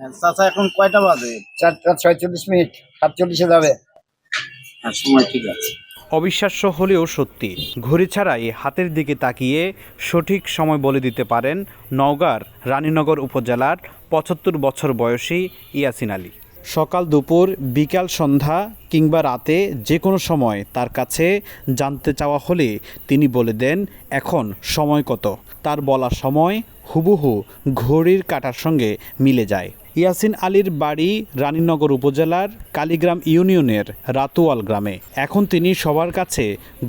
হ্যাঁ, চাচা এখন কয়টা বাজে? চারটা ছয়চল্লিশ মিনিট সাতচল্লিশে যাবে। হ্যাঁ সময় ঠিক আছে। অবিশ্বাস্য হলেও সত্যি ঘড়ি ছাড়াই হাতের দিকে তাকিয়ে সঠিক সময় বলে দিতে পারেন নওগাঁর রানীনগর উপজেলার পঁচাত্তর বছর বয়সী ইয়াসিন আলী। সকাল দুপুর বিকাল সন্ধ্যা কিংবা রাতে যে কোনো সময় তার কাছে জানতে চাওয়া হলে তিনি বলে দেন এখন সময় কত? তার বলা সময় হুবহু ঘড়ির কাটার সঙ্গে মিলে যায়। ইয়াসিন আলীর বাড়ি রানীনগর উপজেলার কালীগ্রাম ইউনিয়নের রাতুয়াল গ্রামে। এখন তিনি সবার কাছে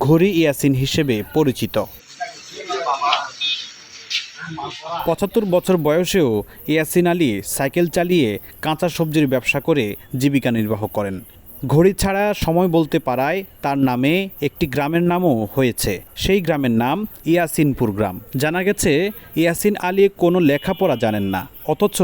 ঘড়ি ইয়াসিন হিসেবে পরিচিত। পঁচাত্তর বছর বয়সেও ইয়াসিন আলী সাইকেল চালিয়ে কাঁচা সবজির ব্যবসা করে জীবিকা নির্বাহ করেন। ঘড়ি ছাড়া সময় বলতে পারায় তার নামে একটি গ্রামের নামও হয়েছে। সেই গ্রামের নাম ইয়াসিনপুর গ্রাম। জানা গেছে, ইয়াসিন আলী কোনো লেখাপড়া জানেন না। অথচ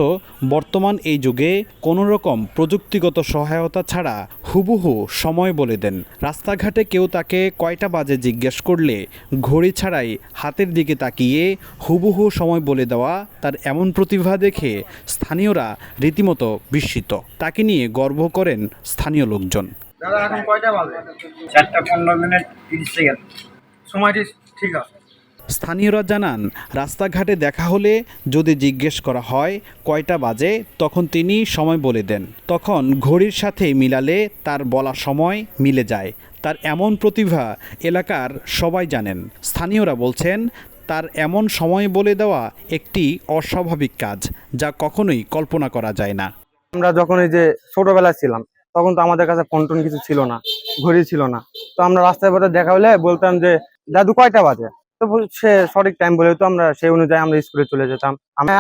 বর্তমান এই যুগে কোনো রকম প্রযুক্তিগত সহায়তা ছাড়া হুবহু সময় বলে দেন। রাস্তাঘাটে কেউ তাকে কয়টা বাজে জিজ্ঞেস করলে ঘড়ি ছাড়াই হাতের দিকে তাকিয়ে হুবহু সময় বলে দেওয়া তার এমন প্রতিভা দেখে স্থানীয়রা রীতিমতো বিস্মিত। তাকে নিয়ে গর্ব করেন স্থানীয় লোকজন। দাদা, এখন কয়টা বাজে? চারটা পনেরো মিনিট তিরিশ সেকেন্ড। সময়টি ঠিক আছে। স্থানীয়রা জানান, রাস্তাঘাটে দেখা হলে যদি জিজ্ঞেস করা হয় কয়টা বাজে, তখন তিনি সময় বলে দেন। তখন ঘড়ির সাথে মিলালে তার বলা সময় মিলে যায়। তার এমন প্রতিভা এলাকার সবাই জানেন। স্থানীয়রা বলছেন, তার এমন সময় বলে দেওয়া একটি অস্বাভাবিক কাজ, যা কখনোই কল্পনা করা যায় না। আমরা যখন এই যে ছোটবেলায় ছিলাম, তখন তো আমাদের কাছে ফোন টোন কিছু ছিল না, ঘড়ি ছিল না। তো আমরা রাস্তায় পথে দেখা হলে বলতাম যে, দাদু, কয়টা বাজে? তো সে সঠিক টাইম বলে তো আমরা সেই অনুযায়ী আমরা স্কুলে চলে যেতাম।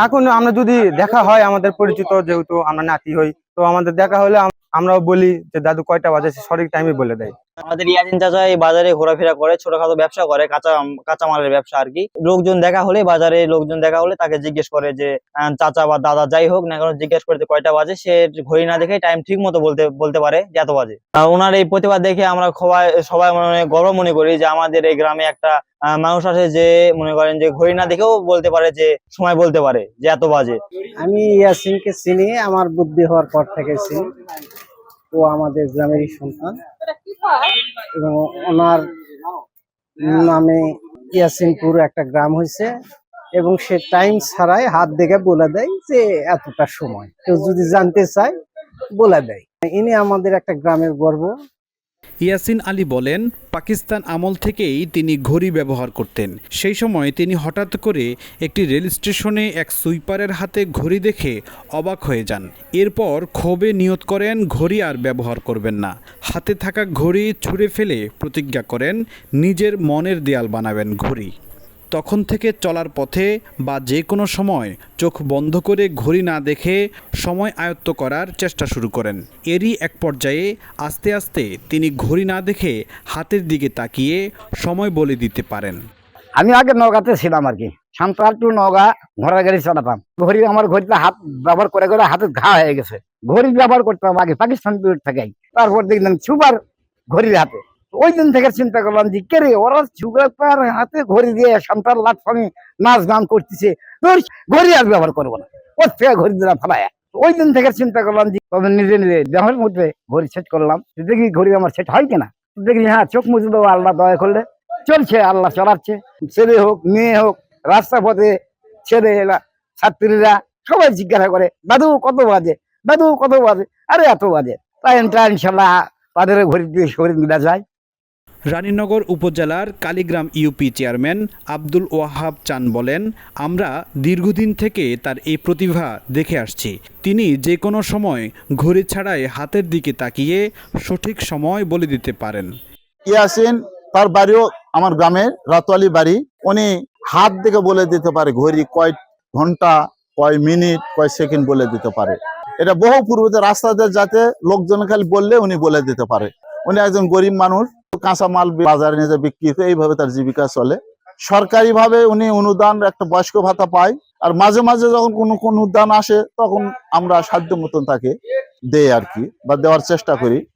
এখন আমরা যদি দেখা হয় আমাদের পরিচিত যেহেতু আমরা নাতি হই, তো আমাদের দেখা হলে আম- আমরাও বলি যে, দাদু কয়টা বাজে? সে সঠিক টাইমে বলে দেয়। আমাদের ইয়াসিন চাচা এই বাজারে ঘোরাফেরা করে, ছোটখাটো ব্যবসা করে, কাঁচা, কাঁচামালের ব্যবসা আর কি। লোকজন দেখা হলে, বাজারে লোকজন দেখা হলে তাকে জিজ্ঞেস করে যে চাচা বা দাদা যাই হোক না কেন, জিজ্ঞেস করে যে কয়টা বাজে, সে ঘড়ি না দেখে টাইম ঠিক মতো বলতে বলতে পারে যে এত বাজে। ওনার এই প্রতিভা দেখে আমরা সবাই সবাই মনে, গর্ব মনে করি যে আমাদের এই গ্রামে একটা মানুষ আছে যে, মনে করেন যে ঘড়ি না দেখেও বলতে পারে যে, সময় বলতে পারে যে এত বাজে। আমি ইয়াসিনকে চিনি, আমার বুদ্ধি হওয়ার পর থেকে চিনি। ও আমাদের গ্রামেরই সন্তান। এবং ওনার নামে ইয়াসিনপুর একটা গ্রাম হয়েছে এবং সে টাইম ছাড়াই হাত দেখে বলে দেয় যে এতটা সময়। কেউ যদি জানতে চায়, বলে দেয়। ইনি আমাদের একটা গ্রামের গর্ব। ইয়াসিন আলী বলেন, পাকিস্তান আমল থেকেই তিনি ঘড়ি ব্যবহার করতেন। সেই সময় তিনি হঠাৎ করে একটি রেল স্টেশনে এক সুইপারের হাতে ঘড়ি দেখে অবাক হয়ে যান। এরপর ক্ষোভে নিয়ত করেন, ঘড়ি আর ব্যবহার করবেন না। হাতে থাকা ঘড়ি ছুঁড়ে ফেলে প্রতিজ্ঞা করেন, নিজের মনের দেয়াল বানাবেন ঘড়ি। তখন থেকে চলার পথে বা যে কোনো সময় চোখ বন্ধ করে ঘড়ি না দেখে সময় আয়ত্ত করার চেষ্টা শুরু করেন। এরই এক পর্যায়ে আস্তে আস্তে তিনি ঘড়ি না দেখে হাতের দিকে তাকিয়ে সময় বলে দিতে পারেন। আমি আগে নগাতে ছিলাম আর কি। সান্তার টু নগা ঘোড়ার গাড়ি চালাতাম। ঘড়ি আমার ঘড়িতে হাত ব্যবহার করে করে হাতে ঘা হয়ে গেছে। ঘড়ি ব্যবহার করতাম আগে পাকিস্তান থেকেই তারপর দেখলাম সুপার ঘড়ির হাতে। ওই দিন থেকে চিন্তা করলাম যে, কে রে, ওরা সুগার হাতে ঘড়ি দিয়ে সান্তার লাট আমি নাচ গান করতেছে। ঘড়ি আর ব্যবহার করব না। ওর থেকে ঘড়ি দিলাম ফেলায়। ওই দিন থেকে চিন্তা করলাম যে, তবে নিজে নিজে দেহের মধ্যে ঘড়ি সেট করলাম। দেখি ঘড়ি আমার সেট হয় কিনা? দেখি হ্যাঁ চোখ মুছে দেবো আল্লাহ দয়া করলে। চলছে, আল্লাহ চলাচ্ছে। ছেলে হোক, মেয়ে হোক রাস্তা পথে ছেলে ছাত্রীরা সবাই জিজ্ঞাসা করে, দাদু, কত বাজে? দাদু, কত বাজে? আরে, এত বাজে। টাইমটা ইনশাল্লাহ তাদের ঘড়ি দিয়ে শরীর মিলা যায়। রানীনগর উপজেলার কালীগ্রাম ইউপি চেয়ারম্যান আব্দুল ওয়াহাব চান বলেন, আমরা দীর্ঘদিন থেকে তার এই প্রতিভা দেখে আসছি। তিনি যে কোনো সময় ঘড়ি ছাড়াই হাতের দিকে তাকিয়ে সঠিক সময় বলে দিতে পারেন। ইয়াসিন তার বাড়িও আমার গ্রামের রাতোয়ালি বাড়ি। উনি হাত দেখে বলে দিতে পারে, ঘড়ি কয় ঘণ্টা, কয় মিনিট, কয় সেকেন্ড বলে দিতে পারে। এটা বহু পূর্বতে রাস্তাতে যাতে লোকজন খালি বললে উনি বলে দিতে পারে। উনি একজন গরিব মানুষ কাঁচা মাল বাজারে নিয়ে যা বিক্রি করে এইভাবে তার জীবিকা চলে। সরকারি ভাবে উনি অনুদান, একটা বয়স্ক ভাতা পায়। আর মাঝে মাঝে যখন কোনো কোন উদ্যান আসে, তখন আমরা সাধ্য মতন তাকে দেয় আর কি, বা দেওয়ার চেষ্টা করি।